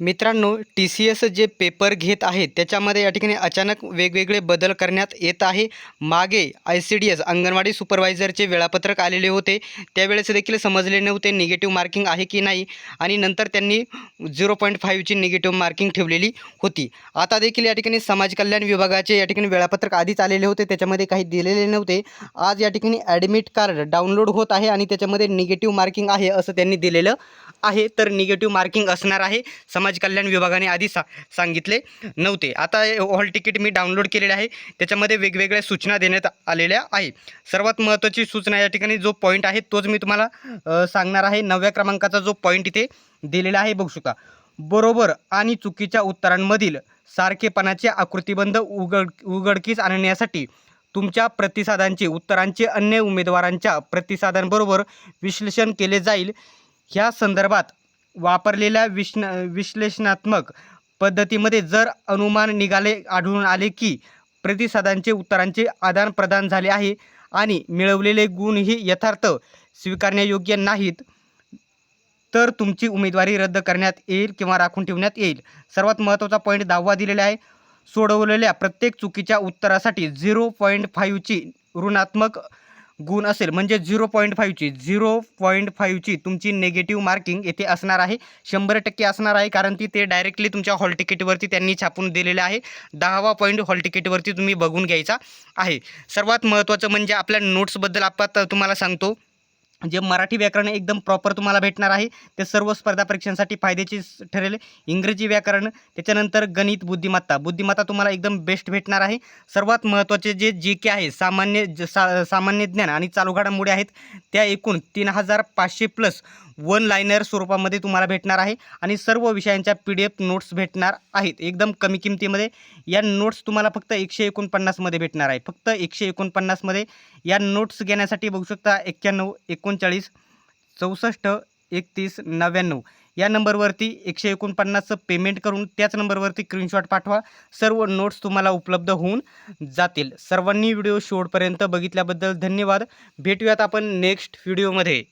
मित्रांनो T C S J paper घेत आहे त्याच्यामध्ये या ठिकाणी अचानक वेगवेगळे बदल करण्यात येत आहे. मागे I C D S anganwadi सुपरवायझरचे वेळापत्रक आलेले होते. त्यावेळेस देखील समजले नव्हते निगेटिव्ह मार्किंग आहे की नाही. आणि नंतर त्यांनी झिरो पॉईंट फाईव्हची निगेटिव्ह मार्किंग ठेवलेली होती. आता देखील या ठिकाणी समाज कल्याण विभागाचे या ठिकाणी वेळापत्रक आधीच आलेले होते. त्याच्यामध्ये काही दिलेले नव्हते. आज या ठिकाणी ॲडमिट कार्ड डाउनलोड होत आहे आणि त्याच्यामध्ये निगेटिव्ह मार्किंग आहे असं त्यांनी दिलेलं आहे तर निगेटिव्ह मार्किंग असणार आहे. समाज कल्याण विभागाने आधी सा सांगितले नव्हते. आता हॉल तिकीट मी डाउनलोड केलेले आहे. त्याच्यामध्ये वेगवेगळ्या सूचना देण्यात आलेल्या आहे. सर्वात महत्त्वाची सूचना या ठिकाणी जो पॉईंट आहे तोच मी तुम्हाला सांगणार आहे. नवव्या क्रमांकाचा जो पॉईंट इथे दिलेला आहे बघू शकता. बरोबर आणि चुकीच्या उत्तरांमधील सारखेपणाचे आकृतीबंध उघड उघडकीस आणण्यासाठी तुमच्या प्रतिसादांचे उत्तरांचे अन्य उमेदवारांच्या प्रतिसादांबरोबर विश्लेषण केले जाईल. ह्या संदर्भात वापरलेल्या विश्न विश्लेषणात्मक पद्धतीमध्ये जर अनुमान निघाले आढळून आले की प्रतिसादांचे उत्तरांचे आदानप्रदान झाले आहे आणि मिळवलेले गुणही यथार्थ स्वीकारण्यायोग्य नाहीत तर तुमची उमेदवारी रद्द करण्यात येईल किंवा राखून ठेवण्यात येईल. सर्वात महत्त्वाचा पॉईंट दहावा दिलेला आहे. सोडवलेल्या प्रत्येक चुकीच्या उत्तरासाठी झिरो पॉईंट फाईव्हची ऋणात्मक गुण असेल म्हणजे झिरो पॉईंट फाईव्हची झिरो पॉईंट फाईव्हची तुमची नेगेटिव्ह मार्किंग येथे असणार आहे. शंभर टक्के असणार आहे कारण ती ते डायरेक्टली तुमच्या हॉल तिकीटवरती त्यांनी छापून दिलेलं आहे. दहावा पॉईंट हॉल तिकीटवरती तुम्ही बघून घ्यायचा आहे. सर्वात महत्त्वाचं म्हणजे आपल्या नोट्सबद्दल आपण तुम्हाला सांगतो. जे मराठी व्याकरण एकदम प्रॉपर तुम्हाला भेटणार आहे ते सर्व स्पर्धा परीक्षांसाठी फायद्याची ठरेल. इंग्रजी व्याकरण त्याच्यानंतर गणित बुद्धिमत्ता. बुद्धिमत्ता तुम्हाला एकदम बेस्ट भेटणार आहे. सर्वात महत्त्वाचे जे जे के आहे सामान्य ज- सा सामान्य ज्ञान आणि चालू घडामोडी आहेत त्या एकूण तीन हजार पाचशे प्लस वन लायनर स्वरूपामध्ये तुम्हाला भेटणार आहे आणि सर्व विषयांच्या पी डी एफ नोट्स भेटणार आहेत. एकदम कमी किमतीमध्ये या नोट्स तुम्हाला फक्त एकशे एकोणपन्नासमध्ये भेटणार आहे. फक्त एकशे एकोणपन्नासमध्ये या नोट्स घेण्यासाठी बघू शकता एक्क्याण्णव एकोणचाळीस चौसष्ट एकतीस नव्याण्णव. या नंबरवरती एकशे एकोणपन्नासचं पेमेंट करून त्याच नंबरवरती स्क्रीनशॉट पाठवा. सर्व नोट्स तुम्हाला उपलब्ध होऊन जातील. सर्वांनी व्हिडिओ शेवटपर्यंत बघितल्याबद्दल धन्यवाद. भेटूयात आपण नेक्स्ट व्हिडिओमध्ये